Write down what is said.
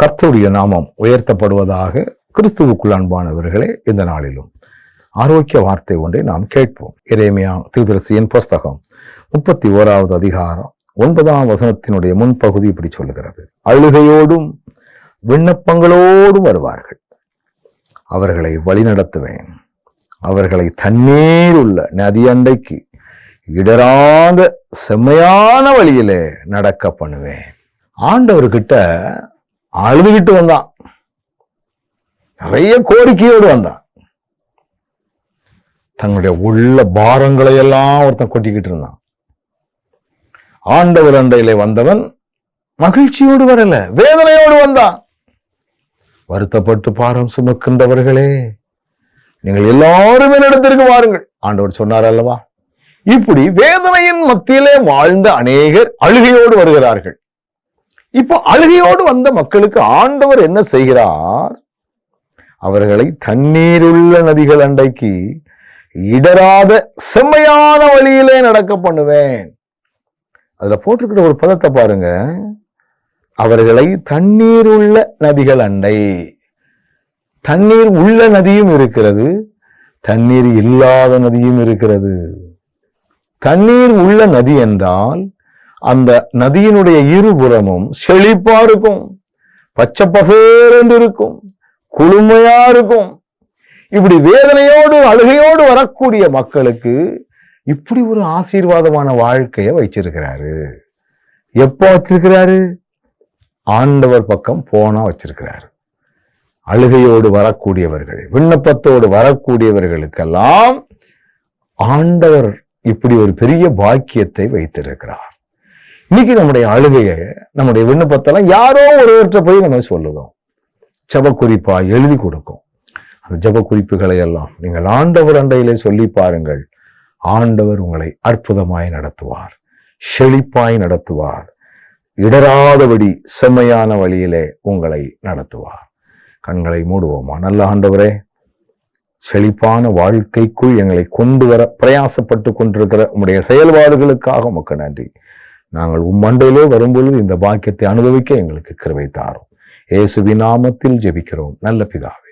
கர்த்தருடைய நாமம் உயர்த்தப்படுவதாக கிறிஸ்துவுக்குள் அன்பானவர்களே இந்த நாளிலும் ஆரோக்கிய வார்த்தை ஒன்றை நாம் கேட்போம். இறைமையா திருதரசியின் புஸ்தகம் முப்பத்தி ஓராவது அதிகாரம் ஒன்பதாம் வசனத்தினுடைய முன்பகுதி இப்படி சொல்லுகிறது. அழுகையோடும் விண்ணப்பங்களோடும் வருவார்கள். அவர்களை வழிநடத்துவேன். அவர்களை தண்ணீர் உள்ள நதி அண்டைக்கு இடராத செம்மையான வழியிலே நடக்க பண்ணுவேன். ஆண்டவர்கிட்ட அழுதுகிட்டு வந்தான். நிறைய கோரிக்கையோடு வந்தான். தங்களுடைய உள்ள பாரங்களை எல்லாம் ஒருத்தன் கொட்டிக்கிட்டு இருந்தான். ஆண்டவர் அண்டையிலே வந்தவன் மகிழ்ச்சியோடு வரல வேதனையோடு வந்தான். வருத்தப்பட்டு பாரம் சுமக்கின்றவர்களே நீங்கள் எல்லாரும் என்னிடத்திற்கு வாருங்கள். ஆண்டவர் சொன்னார் அல்லவா? இப்படி வேதனையின் மத்தியிலே வாழ்ந்த அநேகர் அழுகையோடு வருகிறார்கள். இப்போ அழுகையோடு வந்த மக்களுக்கு ஆண்டவர் என்ன செய்கிறார்? அவர்களை தண்ணீருள்ள நதிகள் அண்டைக்கு இடராத செம்மையான வழியிலே நடக்க பண்ணுவேன். அதுல போட்டிருக்கிற ஒரு பதத்தை பாருங்க. அவர்களை தண்ணீர் உள்ள நதிகள் அண்டை. தண்ணீர் உள்ள நதியும் இருக்கிறது. தண்ணீர் இல்லாத நதியும் இருக்கிறது. தண்ணீர் உள்ள நதி என்றால் அந்த நதியினுடைய இருபுறமும் செழிப்பா இருக்கும். பச்சை பசேரென்று இருக்கும் குளுமையா இருக்கும். இப்படி வேதனையோடு அழுகையோடு வரக்கூடிய மக்களுக்கு இப்படி ஒரு ஆசீர்வாதமான வாழ்க்கையை வச்சிருக்கிறாரு எப்போ வச்சிருக்கிறாரு? ஆண்டவர் பக்கம் போனா வச்சிருக்கிறாரு. அழுகையோடு வரக்கூடியவர்கள் விண்ணப்பத்தோடு வரக்கூடியவர்களுக்கெல்லாம் ஆண்டவர் இப்படி ஒரு பெரிய பாக்கியத்தை வைத்திருக்கிறார். இன்னைக்கு நம்முடைய அழுகையை நம்முடைய விண்ணப்பத்தெல்லாம் யாரோ ஒருவர்கிட்ட போய் நம்ம சொல்லுவோம். ஜப குறிப்பா எழுதி கொடுக்கும். அந்த ஜப குறிப்புகளை எல்லாம் நீங்கள் ஆண்டவர் அண்டையிலே சொல்லி பாருங்கள். ஆண்டவர் உங்களை அற்புதமாய் நடத்துவார் செழிப்பாய் நடத்துவார் இடராதபடி செம்மையான வழியிலே உங்களை நடத்துவார். கண்களை மூடுவோமா? நல்ல ஆண்டவரே செழிப்பான வாழ்க்கைக்குள் எங்களை கொண்டு வர பிரயாசப்பட்டு கொண்டிருக்கிற உங்களுடைய செயல்பாடுகளுக்காக உமக்கு நன்றி. நாங்கள் உம்மண்டையிலே வரும்பொழுது இந்த பாக்கியத்தை அனுபவிக்க எங்களுக்கு கிருவை தாரும். ஏசுவி நாமத்தில் ஜெபிக்கிறோம். நல்ல பிதாவே.